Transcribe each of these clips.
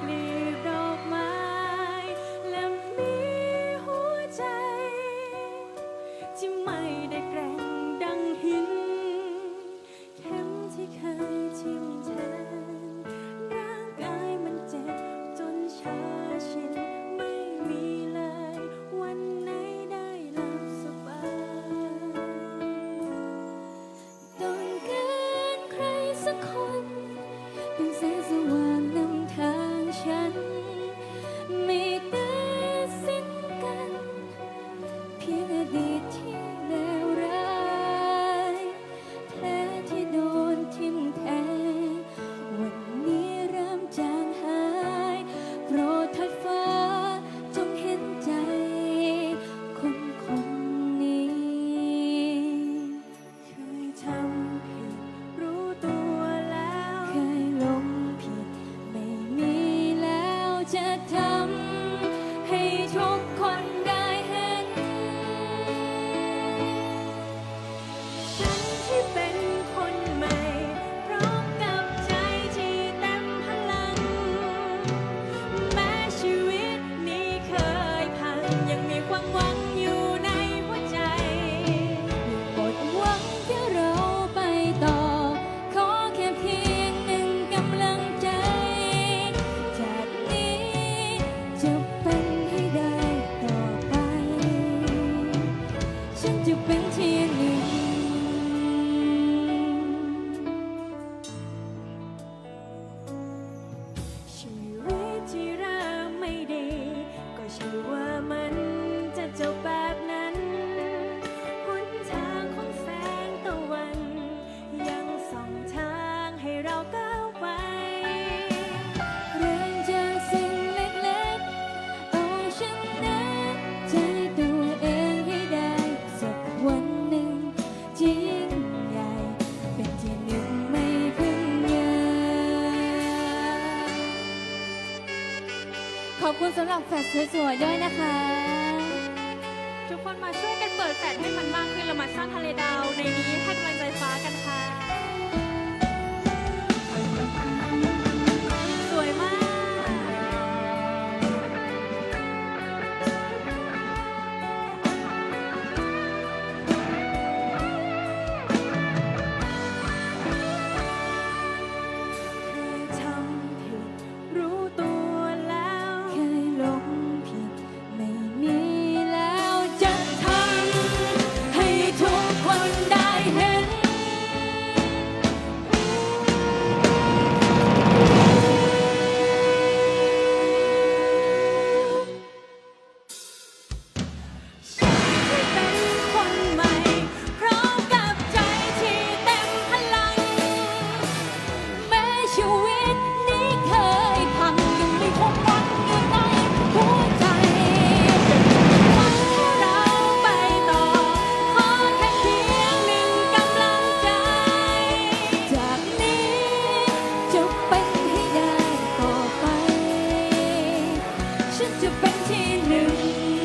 กลีบดอกไม้และมีหัวใจ ที่ไม่ได้แกร่งดังหินเข็มที่เคยทิ่มแทงร่างกายมันเจ็บจนชา ฉันจะเป็นที่หนึ่งชีวิตที่เริ่มไม่ดี ก็ใช่ว่ามันจะจบแบบนั้นหนทางของแสงตะวัน ยังส่องทางให้เราก้าวไป เริ่มจากสิ่งเล็กๆ เอาชนะ ขอบคุณสำหรับแฟลชสวยๆด้วยนะคะ ทุกคนมาช่วยกันเปิดแฟลชให้มันมากขึ้นเรามาสร้างทะเลดาวในนี้ให้กำลังใจฟ้ากันค่ะ ฉันจะเป็นที่หนึ่ง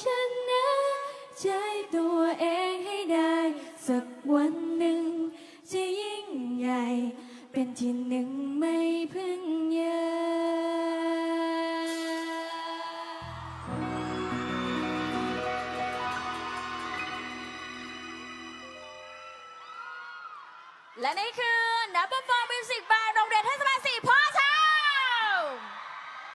ชนะใจตัวเองให้ได้ สักวันหนึ่งจะยิ่งใหญ่ เป็นที่หนึ่งไม่พึ่งเยอะและนี่คือ Number f